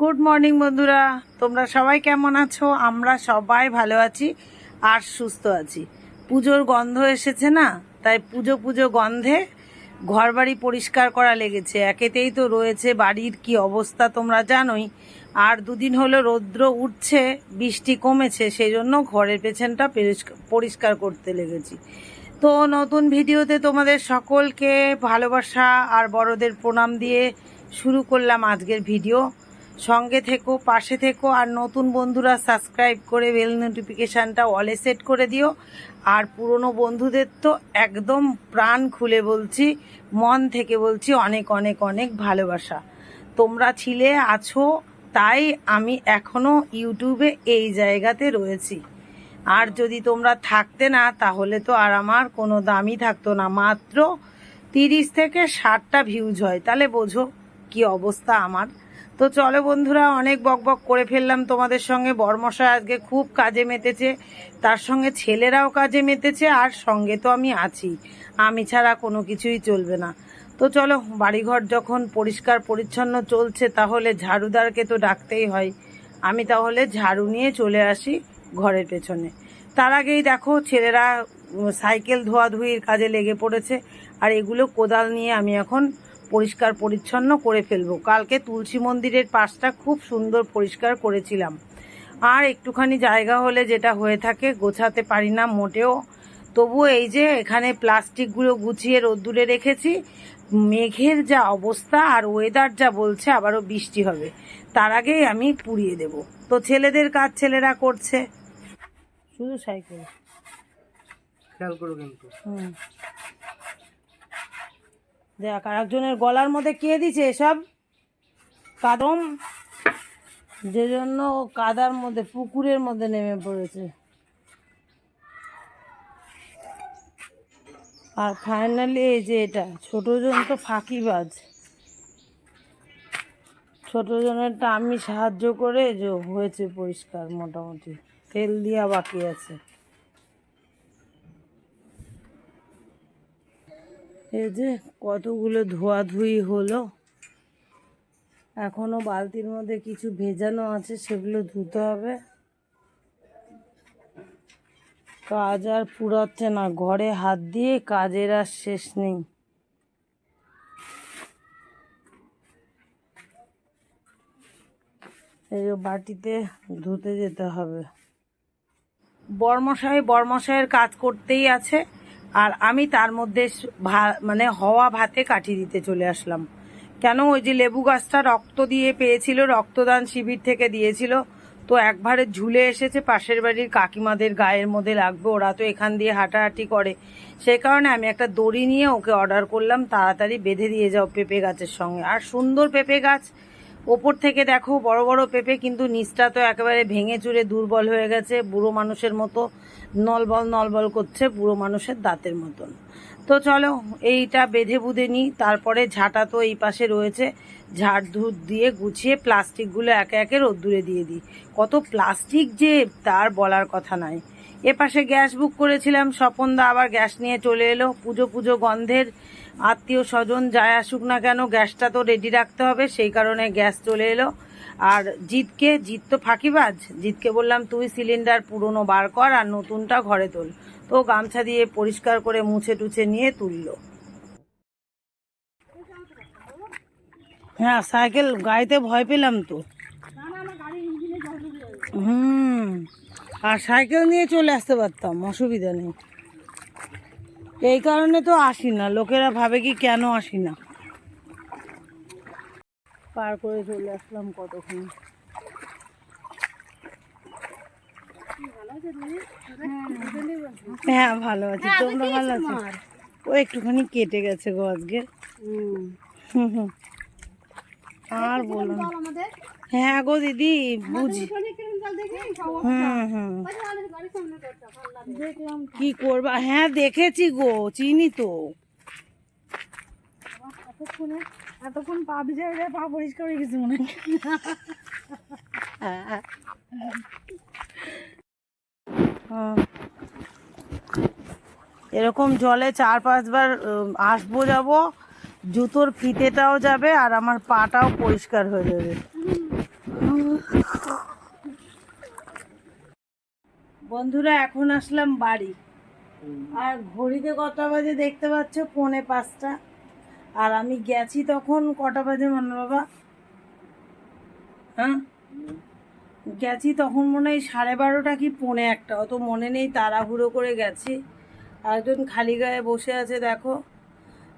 Good morning বন্ধুরা। তোমরা সবাই কেমন আছো? আমরা সবাই ভালো আছি আর সুস্থ আছি। পুজোর গন্ধ এসেছে না? তাই পুজো পুজো গন্ধে ঘরবাড়ি পরিষ্কার করা লেগেছে। একেতেই তো রয়েছে বাড়ির কি অবস্থা তোমরা জানোই। আর দুদিন হলো রৌদ্র উঠছে, বৃষ্টি কমেছে সেই জন্য ঘরের পেছনটা পরিষ্কার করতে লেগেছি। তো নতুন ভিডিওতে তোমাদের সকলকে ভালোবাসা আর বড়দের প্রণাম দিয়ে শুরু করলাম আজকের ভিডিও। সঙ্গে থেকো, পাশে থেকো, আর নতুন বন্ধুরা সাবস্ক্রাইব করে বেল নোটিফিকেশানটা অলে সেট করে দিও। আর পুরনো বন্ধুদের তো একদম প্রাণ খুলে বলছি, মন থেকে বলছি অনেক অনেক অনেক ভালোবাসা। তোমরা ছিলে, আছো, তাই আমি এখনও ইউটিউবে এই জায়গাতে রয়েছি। আর যদি তোমরা থাকতে না, তাহলে তো আর আমার কোনো দামই থাকতো না। মাত্র তিরিশ থেকে ষাটটা ভিউজ হয়। তাহলে বোঝো কি অবস্থা আমার। তো চলো বন্ধুরা, অনেক বকবক করে ফেললাম তোমাদের সঙ্গে। বর্মশাই আজকে খুব কাজে মেতেছে, তার সঙ্গে ছেলেরাও কাজে মেতেছে, আর সঙ্গে তো আমি আছি। আমি ছাড়া কোনো কিছুই চলবে না। তো চলো, বাড়িঘর যখন পরিষ্কার পরিচ্ছন্ন চলছে, তাহলে ঝাড়ুদারকে তো ডাকতেই হয়। আমি তাহলে ঝাড়ু নিয়ে চলে আসি ঘরের পেছনে। তার আগেই দেখো, ছেলেরা সাইকেল ধোয়াধুয়ির কাজে লেগে পড়েছে, আর এগুলো কোদাল নিয়ে আমি এখন পরিষ্কার পরিচ্ছন্ন করে ফেলব। কালকে তুলসী মন্দিরের পাশটা খুব সুন্দর পরিষ্কার করেছিলাম। আর একটুখানি জায়গা হলে যেটা হয়ে থাকে গোছাতে পারি না মোটেও। তবু এই যে এখানে প্লাস্টিকগুলো গুছিয়ে রোদ্দুরে রেখেছি মেঘের যা অবস্থা আর ওয়েদার যা বলছে আবারও বৃষ্টি হবে। তার আগেই আমি পুড়িয়ে দেব। তো ছেলেদের কাজ ছেলেরা করছে। শুধু সাইকেল। খেয়াল করো কিন্তু। হুম। দেখ, আর একজনের গলার মধ্যে কে দিছে এসব? কাদম? যে জন্য কাদার মধ্যে, পুকুরের মধ্যে নেমে পড়েছে। আর ফাইনালি এই যে এটা ছোটজন তো ফাঁকিবাজ। ছোটজনেরটা আমি সাহায্য করে যে হয়েছে পরিষ্কার, মোটামুটি। তেল দিয়া বাকি আছে। এই যে কতগুলো ধোয়াধুয়ি হলো। এখনও বালতির মধ্যে কিছু ভেজানো আছে, সেগুলো ধুতে হবে। কাজ আর পুরাচ্ছে না, ঘরে হাত দিয়ে কাজের আর শেষ নেই। এই যে বাটিতে ধুতে যেতে হবে। বর্মশাই, বর্মশাইয়ের কাজ করতেই আছে। আর আমি তার মধ্যে মানে হওয়া ভাতে কাটি দিতে চলে আসলাম। কেন? ওই যে লেবু গাছটা রক্ত দিয়ে পেয়েছিল, রক্তদান শিবির থেকে দিয়েছিল। তো একবারে ঝুলে এসেছে, পাশের বাড়ির কাকিমাদের গায়ের মধ্যে লাগবে, ওরা তো এখান দিয়ে হাঁটাহাঁটি করে। সেই কারণে আমি একটা দড়ি নিয়ে ওকে অর্ডার করলাম, তাড়াতাড়ি বেঁধে দিয়ে যাও পেঁপে গাছের সঙ্গে। আর সুন্দর পেঁপে গাছ। ওপর থেকে দেখো, বড় বড় পেঁপে, কিন্তু নিচটা তো একেবারে ভেঙে চুরে দুর্বল হয়ে গেছে, বুড়ো মানুষের মতো। নলবল নলবল করছে বুড়ো মানুষের দাঁতের মতন। তো চলো, এইটা বেঁধে বুঁধে নিই, তারপরে ঝাঁটা তো এই পাশে রয়েছে। ঝাড় ধুর দিয়ে গুছিয়ে প্লাস্টিকগুলো একে একে রোদ্দুরে দিয়ে দিই। কত প্লাস্টিক যে, তার বলার কথা নাই। এ পাশে গ্যাস বুক করেছিলাম, স্বপনদা আবার গ্যাস নিয়ে চলে এলো। পুজো পুজো গন্ধের আত্মীয় স্বজন যায় আসুক না কেন, গ্যাসটা তো রেডি রাখতে হবে, সেই কারণে গ্যাস চলে এলো। আর জিতকে, জিত তো ফাঁকিবাজ। জিতকে বললাম, তুই সিলিন্ডার পুরনো বার কর আর নতুনটা ঘরে তোল। তো গামছা দিয়ে পরিষ্কার করে মুছে টুছে নিয়ে তুললো। হ্যাঁ সাইকেল গাড়িতে ভয় পেলাম তো। হুম, আর সাইকেল নিয়ে চলে আসতে পারতাম, অসুবিধা নেই। এই কারণে তো আসি না লোকেরা ভাবে কি কেন আসি না পার করে চলে আসলাম কতক্ষণ? হ্যাঁ ভালো আছি। তোমরা ভালো আছো? ও একটুখানি কেটে গেছে গো আজকে। হুম। হুম আর বলো হ্যাঁ গো দিদি বুঝি হুম হুম। কি করবা। হ্যাঁ দেখেছি গো চিনি তো। এতক্ষণে, এতক্ষণ পা ভিজাবে পা পরিষ্কার হয়ে গেছে মনে এরকম জলে চার পাঁচবার আসব যাব, জুতোর ফিতেটাও যাবে আর আমার পাটাও পরিষ্কার হয়ে যাবে। বন্ধুরা, এখন আসলাম বাড়ি। আর ঘড়িতে কত বাজে দেখতে পাচ্ছ? পৌনে পাঁচটা। আর আমি গেছি তখন কটা বাজে মনে বাবা? হ্যাঁ? গেছি তখন মনে হয় সাড়ে বারোটা কি পৌনে একটা। অত মনে নেই, তাড়াহুড়ো করে গেছি। একজন খালি গায়ে বসে আছে, দেখো।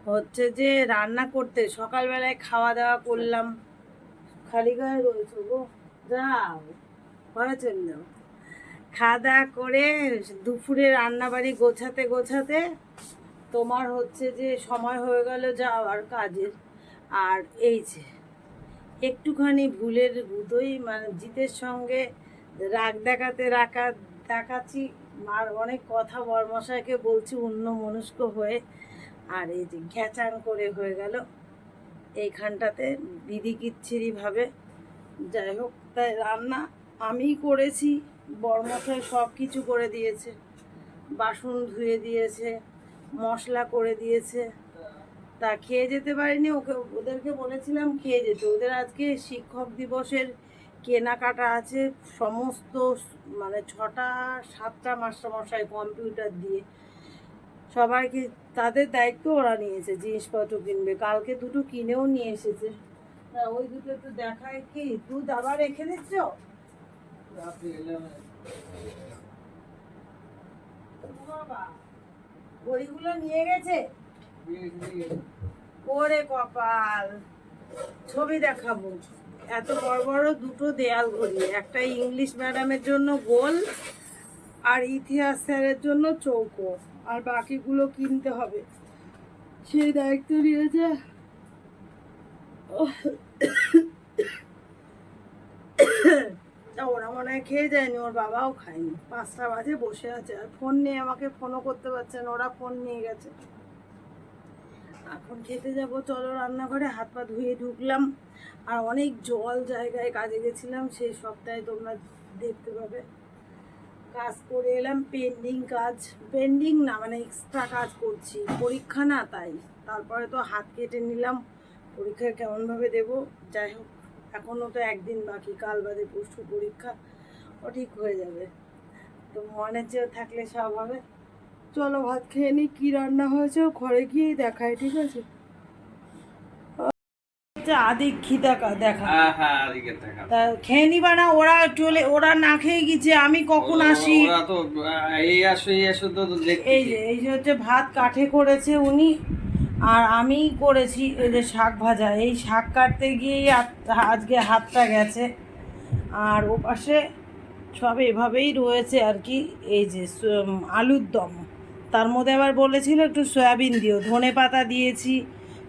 হচ্ছে যে রান্না করতে, সকালবেলায় খাওয়া দাওয়া করলাম। খালি গায়ে রয়েছে গো? যাও, ঘরে চলে যাও। খাওয়া দাওয়া করে দুপুরে রান্নাবাড়ি গোছাতে গোছাতে তোমার হচ্ছে যে সময় হয়ে গেল যাওয়ার কাজের। আর এই যে, একটুখানি ভুলের গুদোই মানে জিতের সঙ্গে রাগ দেখাতে রাখা, দেখাচ্ছি আর অনেক কথা বরমশাইকে বলছি অন্য মনস্ক হয়ে। আর এই যে ঘ্যাচান করে হয়ে গেল এইখানটাতে, দিদি কিচ্ছিরিভাবে যাই হোক, তাই রান্না আমিই করেছি, বরমশাই সব কিছু করে দিয়েছে। বাসন ধুয়ে দিয়েছে মশলা করে দিয়েছে। তা খেয়ে যেতে পারিনি ওকে ওদেরকে বলেছিলাম খেয়ে যেতে। ওদের আজকে শিক্ষক দিবসের কেনাকাটা আছে সমস্ত মানে ছটা সাতটা মাস্টারমশাই কম্পিউটার দিয়ে। সবাইকে তাদের দায়িত্ব ওরা নিয়েছে জিনিসপত্র কিনবে। কালকে দুটো কিনেও নিয়ে এসেছে। তা ওই দুটো একটু দেখায় কি? দুধ আবার রেখে দিচ্ছ? বাবা। বইগুলো নিয়ে গেছে? ওরে কপাল। ছবি দেখাবো। এত বড় বড় দুটো দেয়াল ঘড়ি, একটা ইংলিশ ম্যাডামের জন্য গোল আর ইতিহাস স্যারের জন্য চৌকো, আর বাকিগুলো কিনতে হবে। সেই দায়িত্ব নিয়েছে। তা ওরা মনে হয় খেয়ে যায়নি ওর বাবাও খায়নি। পাঁচটা বাজে বসে আছে, আর ফোন নিয়ে আমাকে ফোনও করতে পারছে না, ওরা ফোন নিয়ে গেছে। এখন খেতে যাব, চলো রান্নাঘরে, হাত পা ধুয়ে ঢুকলাম। আর অনেক জল জায়গায় কাজে গেছিলাম, সেই সপ্তাহে তোমরা দেখতে পাবে। কাজ করে এলাম পেন্ডিং কাজ। পেন্ডিং না মানে এক্সট্রা কাজ করছি। পরীক্ষা না, তাই। তারপরে তো হাত কেটে নিলাম, পরীক্ষা কেমনভাবে দেব, যাই হোক। এখনও তো একদিন বাকি কাল বাদে পরশু পরীক্ষা ও ঠিক হয়ে যাবে। তো মনে চেয়েও থাকলে সব হবে। চলো ভাত খেয়ে নিই কী রান্না হয়েছে ঘরে গিয়েই দেখায় ঠিক আছে? হ্যাঁ হ্যাঁ আদিকে দেখা। তা খেয়ে নিবা না ওরা চলে ওরা না খেয়ে গেছে আমি কখন আসি? এই আসো এই আসো তো এই যে এই যে হচ্ছে ভাত কাঠে করেছে উনি। আর আমি করেছি এই যে শাক ভাজা। এই শাক কাটতে গিয়েই আজ- আজকে হাতটা গেছে। আর ও পাশে সব এভাবেই রয়েছে আর কি। এই যে আলুর দম। তার মধ্যে আবার বলেছিল একটু সয়াবিন দিও। ধনে পাতা দিয়েছি।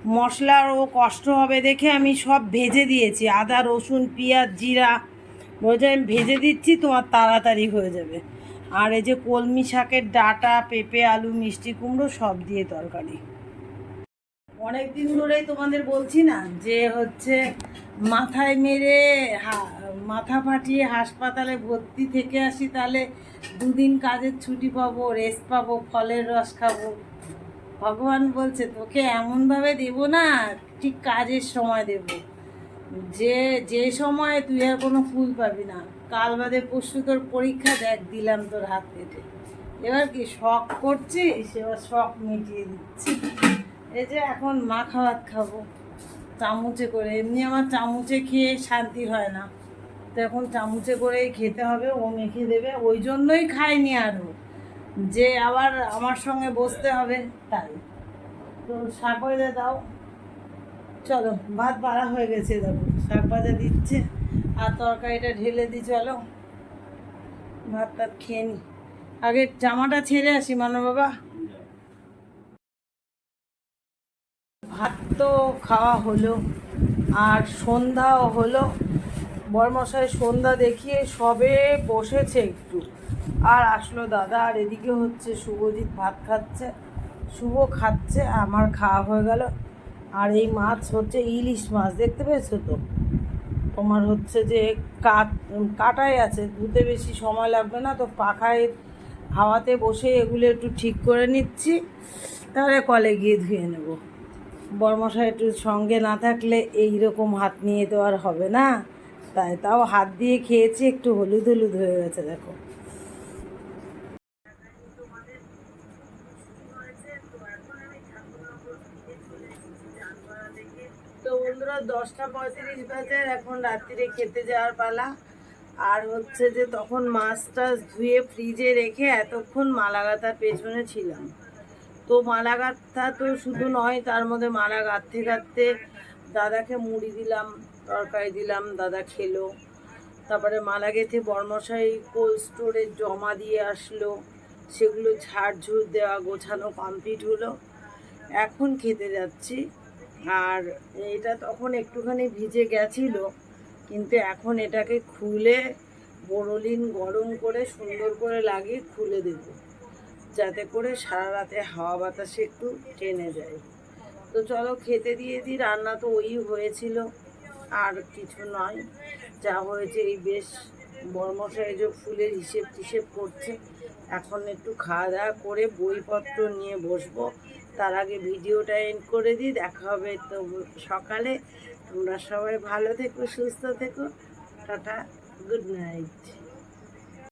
মশলার ও কষ্ট হবে দেখে আমি সব ভেজে দিয়েছি। আদা, রসুন, পেঁয়াজ, জিরা। বলছে আমি ভেজে দিচ্ছি, তোমার তাড়াতাড়ি হয়ে যাবে। আর এই যে কলমি শাকের ডাটা, পেঁপে, আলু, মিষ্টি কুমড়ো সব দিয়ে তরকারি। অনেক দিন ধরেই তোমাদের বলছি না যে হচ্ছে মাথায় মেরে মাথা ফাটিয়ে হাসপাতালে ভর্তি থেকে আসি, তাহলে দুদিন কাজের ছুটি পাবো রেস্ট পাবো, ফলের রস খাব। ভগবান বলছে, তোকে এমনভাবে দেব না, ঠিক কাজের সময় দেব। যে যে সময় তুই আর কোনো ফুল পাবি না। কাল বাদে পরশু তোর পরীক্ষা দেখ, দিলাম তোর হাত। কেটে এবার কি, শখ করছিস? এবার শখ মিটিয়ে দিচ্ছি। এই যে এখন মাখা ভাত খাব। চামচে করে। এমনি আমার চামচে খেয়ে শান্তি হয় না। তো এখন চামচে করেই খেতে হবে, ও মেখে দেবে। ওই জন্যই খাইনি আরও যে আবার আমার সঙ্গে বসতে হবে, তাই। তো শাক ভাজা দাও। চলো, ভাত বাড়া হয়ে গেছে দেখো। শাক ভাজা দিচ্ছে, আর তরকারিটা ঢেলে দিই চলো। ভাত টাত খেয়ে নি। আগে জামাটা ছেড়ে আসি মানো বাবা তো খাওয়া হলো। আর সন্ধ্যাও হলো। বরমশাই সন্ধ্যা দেখিয়ে সবে বসেছে একটু। আর আসলো দাদা, আর এদিকে হচ্ছে শুভজিৎ ভাত খাচ্ছে। শুভ খাচ্ছে, আমার খাওয়া হয়ে গেল। আর এই মাছ হচ্ছে ইলিশ মাছ, দেখতে পেয়েছ তো? তোমার হচ্ছে যে কাট কাটাই আছে, ধুতে বেশি সময় লাগবে না, তো পাখায় হাওয়াতে বসে এগুলো একটু ঠিক করে নিচ্ছি। তাহলে কলে গিয়ে ধুয়ে নেব। বর্মশা একটু সঙ্গে না থাকলে এই রকম হাত নিয়ে তো আর হবে না। তাই তাও হাত দিয়ে খেয়েছি, একটু হলুদ হলুদ হয়ে গেছে, দেখো। দশটা পঁয়ত্রিশ বাজে, এখন রাত্রিরে খেতে যাওয়ার পালা। আর হচ্ছে যে তখন মাছটা ধুয়ে ফ্রিজে রেখে এতক্ষণ মালাগাতার পেছনে ছিলাম। তো মালা গাঁথা তো শুধু নয়, তার মধ্যে মালা গাঁথতে গাঁথতে দাদাকে মুড়ি দিলাম, তরকারি দিলাম, দাদা খেলো। তারপরে মালা গেঁথে বর্মশাই কোল্ড স্টোরে জমা দিয়ে আসলো। সেগুলো ঝাড় ঝুড় দেওয়া গোছানো কমপ্লিট হলো। এখন খেতে যাচ্ছি। আর এটা তখন একটুখানি ভিজে গেছিল, কিন্তু এখন এটাকে খুলে বড়লিন গরম করে সুন্দর করে লাগিয়ে খুলে দেবো। যাতে করে সারা রাতে হাওয়া বাতাসে একটু টেনে যায়। তো চলো খেতে দিয়ে দিই, রান্না তো ওই হয়েছিল। আর কিছু নয়, যা হয়েছে এই বেশ বর্মশাই যে ফুলের হিসেব টিসেব করছে, এখন একটু খাওয়া দাওয়া করে বইপত্র নিয়ে বসবো। তার আগে ভিডিওটা এন্ড করে দিই, দেখা হবে তো সকালে। তোমরা সবাই ভালো থেকো, সুস্থ থেকো। Tata good night